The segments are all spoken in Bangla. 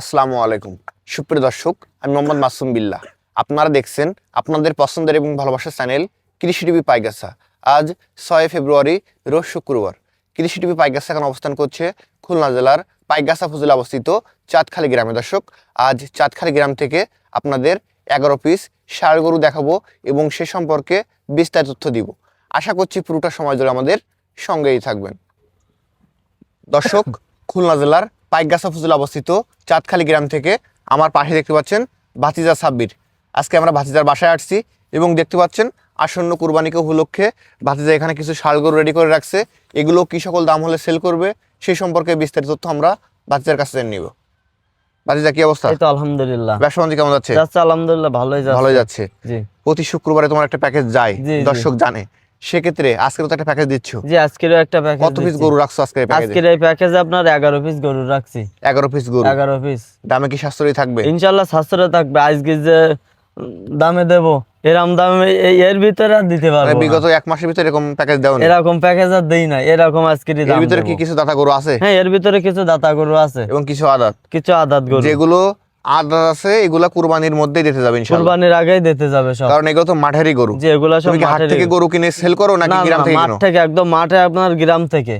আসসালামু আলাইকুম। সুপ্রিয় দর্শক, আমি মোহাম্মদ মাসুম বিল্লাহ। আপনারা দেখছেন আপনাদের পছন্দের এবং ভালোবাসার চ্যানেল কৃষি টিভি পাইগাসা আজ ছয় ফেব্রুয়ারি, রোজ শুক্রবার। কৃষি টিভি পাইগাসা এখন অবস্থান করছে খুলনা জেলার পাইগাসা ফজলে অবস্থিত চাঁদখালি গ্রামে। দর্শক, আজ চাঁদখালি গ্রাম থেকে আপনাদের এগারো পিস ষাড় গরু দেখাবো এবং সে সম্পর্কে বিস্তারিত তথ্য দিব। আশা করছি পুরোটা সময় ধরে আমাদের সঙ্গেই থাকবেন। দর্শক, খুলনা জেলার পাইকগাছা ফজলে অবস্থিত চাঁদখালি গ্রাম থেকে আমার পাশে দেখতে পাচ্ছেন ভাতিজা সাব্বির। আজকে আমরা ভাতিজার বাসায় আসছি এবং দেখতে পাচ্ছেন আসন্ন কুরবানিকে উপলক্ষে ভাতিজা এখানে কিছু শালগরু রেডি করে রাখছে। এগুলো কি সকল দাম হলে সেল করবে সেই সম্পর্কে বিস্তারিত তথ্য আমরা ভাতিজার কাছে জেনে নিব। ভাতিজা কি অবস্থা? এই তো আলহামদুলিল্লাহ। ব্যবসা বাণিজ্য কেমন যাচ্ছে? যাচ্ছে আলহামদুলিল্লাহ ভালোই যাচ্ছে। ভালোই যাচ্ছে। জি। প্রতি শুক্রবারে তোমার একটা প্যাকেজ যায়। দর্শক জানে। সেক্ষেত্রে আজকে তো একটা প্যাকেজ দিচ্ছ? জি আজকেরও একটা প্যাকেজ কত পিস গরু রাখছো আজকে প্যাকেজে আজকের এই প্যাকেজে আপনার এগারো পিস গরু রাখছি। এগারো পিস গরু। এগারো পিস দামে কি সাশ্রয়ী থাকবে? ইনশাল্লাহ সাশ্রয় থাকবে। আজকে যে দামে দেব? এরকম দামে এই- এর ভিতরে আর দিতে মানে পারব না। বিগত এক মাসের ভিতরে এরকম প্যাকেজ দেওয়া এরকম প্যাকেজ আর দেই না এরকম আজকেরই এর ভিতরে কি কিছু দাতা গরু আছে? হ্যাঁ এর ভিতরে কিছু দাতা গরু আছে। এবং কিছু আদাত। কিছু আদাত গরু। যেগুলো আদাত আছে এগুলা কুরবানির মধ্যেই দিতে যাবে ইনশাআল্লাহ। কুরবানির আগেই দিতে যাবে সব। কারণ এগুলো তো মাঠেরই গরু। যে এগুলা সব হাট থেকে গরু কিনে সেল করো নাকি গ্রাম থেকে মাঠ থেকে একদম মাঠে আপনার গ্রাম থেকে।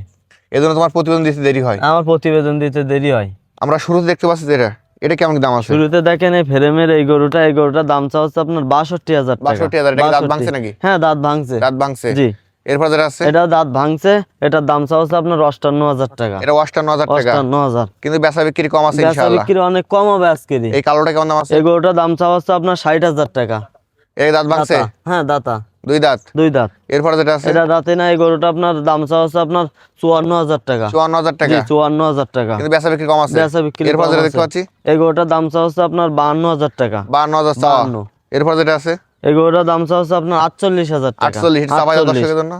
এজন্য তোমার প্রতিবেদন দিতে দেরি হয়। আমার প্রতিবেদন দিতে দেরি হয়। আমরা শুরুতে দেখতে পাচ্ছি যে এটা এটা কেমন দাম আছে? শুরুতে দেখেন এই ফ্রেমের এই গরুটা এই গরুটার দাম চা হচ্ছে আপনার বাষট্টি হাজার 62,000 এটা দাঁত ভাঙছে নাকি? হ্যাঁ দাঁত ভাঙছে। রাত ভাঙছে? জি। এরপর যেটা আছে? এটা দাঁত ভাঙছে এটার দাম চা হচ্ছে আপনার অষ্টান্ন হাজার টাকা। এটা অষ্টান্ন হাজার টাকা। অষ্টান্ন হাজার। কিন্তু বেচা বিক্রি কম আছে বেচা বিক্রি অনেক কম হবে আজকেরই এই কালোটা কেমন দাম আছে? এই গরুটার দাম চা আপনার ষাট হাজার টাকা। এই দাঁত ভাঙছে? হ্যাঁ দাতা। দুই দাঁত? দুই দাঁত। এরপর যেটা আছে? এটা দাঁতে না এই গরুটা আপনার দাম চা হচ্ছে আপনার চুয়ান্ন হাজার টাকা। চুয়ান্ন হাজার টাকা। চুয়ান্ন হাজার টাকা। কিন্তু বেচা বিক্রি কম আছে। বেচা বিক্রি এরপর যেটা দেখতে পাচ্ছি? এই গরুটার দাম চা হচ্ছে আপনার বাহান্ন হাজার টাকা। বান্ন হাজার চাওয়া। বাহান্ন। এরপর যেটা আছে? এই গরুটার দাম চা হচ্ছে আপনার আটচল্লিশ হাজার আটচল্লিশ দর্শকের জন্য?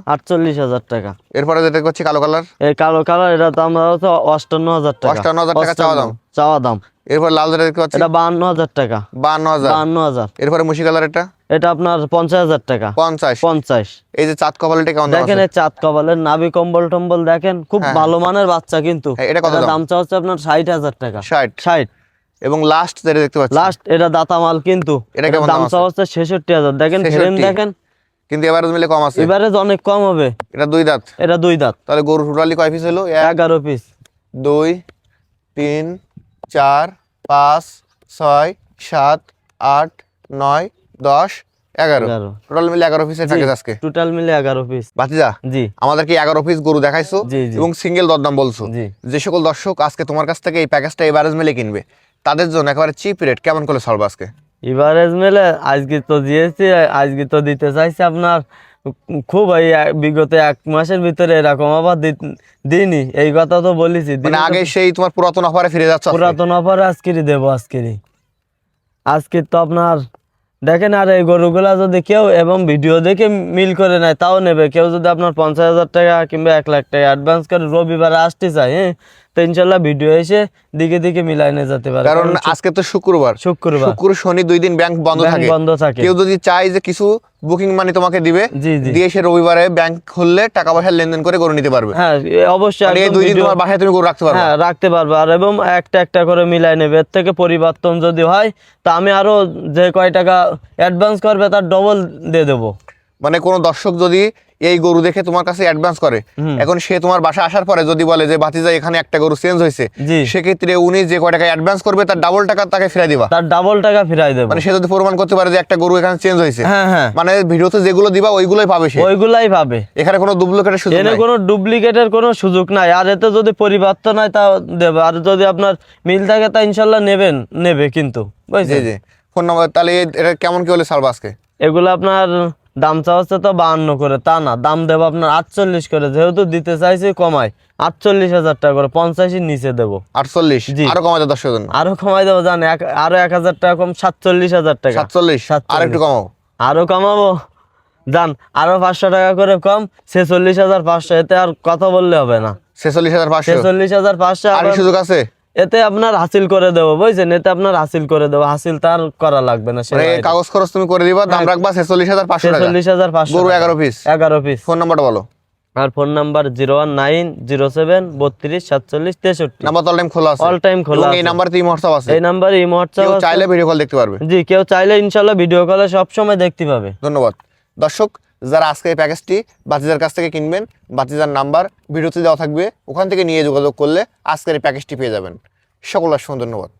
হাজার টাকা। এরপরে যেটা করছি কালো কালার? এই কালো কালার এটা দাম হচ্ছে অষ্টান্ন হাজার টাকা। অষ্টান্ন হাজার টাকা চাওয়া দাম। চাওয়া দাম। এরপর লাল যেটা দেখতে পাচ্ছি? এটা বাহান্ন হাজার টাকা। বান্ন হাজার। বাহান্ন হাজার। এরপরে মুশি কালার এটা? এটা আপনার পঞ্চাশ হাজার টাকা। পঞ্চাশ। পঞ্চাশ। এই যে চাঁদ কপালটা কেমন দেখেন এই চাঁদ কপালের নাভি কম্বল টম্বল দেখেন খুব হ্যাঁ। ভালো মানের বাচ্চা কিন্তু। হ্যাঁ, এটা কত দাম? দাম চা হচ্ছে আপনার ষাট হাজার টাকা। ষাট। ষাট। এবং লাস্ট যেটা দেখতে পাচ্ছি লাস্ট এটা দাতা মাল কিন্তু। এটা কেমন দাম দাম চা আছে? হচ্ছে ছেষট্টি হাজার। দেখেন ফ্রেম দেখেন। কিন্তু এবারে মিলে কম আছে। এবারে অনেক কম হবে। এটা দুই দাঁত। এটা দুই দাঁত। তাহলে গরু টোটালি কয় পিস হলো? এক এগারো পিস দুই তিন চার পাঁচ ছয় সাত আট নয় দশ এগারো। এগারো। টোটাল মিলে এগারো পিসের প্যাকেজ আজকে। টোটাল মিলে এগারো পিস বাতিজা জি। আমাদেরকে এগারো পিস গরু দেখাইছো। এবং সিঙ্গেল দরদাম বলছো? জি। যে সকল দর্শক আজকে তোমার কাছ থেকে এই প্যাকেজটা এভারেজ মিলে কিনবে। তাদের জন্য একেবারে চিপ রেট কেমন করে ছাড়বো আজকে? এভারেজ মেলে আজকে তো দিয়েছি আজকে তো দিতে চাইছি আপনার খুব এই বিগত এক মাসের ভিতরে এরকম আবার দিইনি এই কথা তো বলেছি মানে আগে সেই তোমার পুরাতন অফারে ফিরে যাচ্ছে পুরাতন অফারে আজকেরই দেবো আজকেরই। আজকে তো আপনার দেখেন আর এই গরুগুলা যদি কেউ এবং ভিডিও দেখে মিল করে নেয় তাও নেবে। কেউ যদি আপনার পঞ্চাশ হাজার টাকা কিংবা এক লাখ টাকা অ্যাডভান্স করে রবিবারে আসতে চায় হ্যাঁ তো ইনশাল্লাহ ভিডিও এসে দিকে দিকে মিলাই নিয়ে যেতে পারে। কারণ আজকে তো শুক্রবার। শুক্রবার। শুক্র শনি দুই দিন ব্যাংক বন্ধ থাকে। বন্ধ থাকে। কেউ যদি চায় যে কিছু বুকিং মানি তোমাকে দিবে দিয়ে সে রবিবারে ব্যাংক খুললে টাকা পয়সা লেনদেন করে গরু নিতে পারবে। হ্যাঁ অবশ্যই মানে এই দুই দিন তোমার বাসায় তুমি গরু রাখতে পারবে। হ্যাঁ রাখতে পারবে। আর এবং একটা একটা করে মিলাই নেবে। এর থেকে পরিবর্তন যদি হয় তা আমি আরও যে কয় টাকা অ্যাডভান্স করবে তার ডবল দিয়ে দেবো। মানে কোনো দর্শক যদি এই গরু দেখে তোমার কাছে অ্যাডভান্স করে। এখন সে তোমার বাসা আসার পরে যদি বলে যে বাতিজা এখানে একটা গরু চেঞ্জ হয়েছে। সেক্ষেত্রে উনি যে কয় টাকা অ্যাডভান্স করবে তার ডাবল টাকা তাকে ফিরাই দিবা। তার ডাবল টাকা ফিরাই দেবো। মানে সে যদি প্রমাণ করতে পারে যে একটা গরু এখানে চেঞ্জ হয়েছে। হ্যাঁ হ্যাঁ। মানে ভিডিওতে যেগুলো দিবা ওইগুলোই পাবে সে। ওইগুলাই পাবে। এখানে কোনো ডুপ্লিকেটের সুযোগ নাই। কোনো ডুপ্লিকেটের কোনো সুযোগ নাই। আর এতে যদি পরিবর্তন হয় তা দেবে। আর যদি আপনার মিল থাকে তা ইনশাল্লাহ নেবেন নেবে কিন্তু। জি বুঝছেন? জি। ফোন নাম্বার তাহলে এটা কেমন কি হলে সারবা আজকে? এগুলো আপনার দাম চাওয়াচ্ছে তো বাহান্ন করে তা না দাম দেবো আপনার আটচল্লিশ করে যেহেতু দিতে চাইছি কমাই আটচল্লিশ হাজার টাকা করে পঞ্চাশের নিচে দেবো। আটচল্লিশ জি। আরও কমাতে দর্শকের জন্য। আরও কমাই দেবো জান আরও এক হাজার টাকা কম সাতচল্লিশ হাজার টাকা। সাতচল্লিশ আর 47 একটু কমাও। আরও কমাবো? জান আরও পাঁচশো টাকা করে কম ছেচল্লিশ হাজার পাঁচশো এতে আর কথা বললে হবে না। ছেচল্লিশ হাজার পাঁচশো। ছেচল্লিশ হাজার পাঁচশো আর সুযোগ আছে? এতে আপনার হাসিল করে দেবো বুঝছেন? এতে আপনার হাসিল করে দেবো। হাসিল তার করা লাগবে না মানে কাগজ খরচ তুমি করে দিবা দাম রাখবা ছেচল্লিশ হাজার পাঁচশো ছেচল্লিশ হাজার পাঁচশো গরু এগারো পিস এগারো পিস ফোন নাম্বারটা বলো। আর phone number zero one nine zero seven বত্রিশ সাতচল্লিশ তেষট্টি। নাম্বার অল টাইম খোলা আছে। অল টাইম খোলা এই। নাম্বারে তিন হোয়াটসঅ্যাপ আছে। এই নাম্বারে এই হোয়াটসঅ্যাপ চাইলে ভিডিও কল দেখতে পারবে। জি কেউ চাইলে ইনশাল্লাহ ভিডিও কলে সবসময় দেখতে পাবে। ধন্যবাদ। দর্শক যারা আজকে এই প্যাকেজটি বাতিজার কাছ থেকে কিনবেন বাতিজার নাম্বার, ভিডিওতে দেওয়া থাকবে, ওখান থেকে নিয়ে যোগাযোগ করলে আজকের এই প্যাকেজটি পেয়ে যাবেন। সকল অসংখ্য ধন্যবাদ।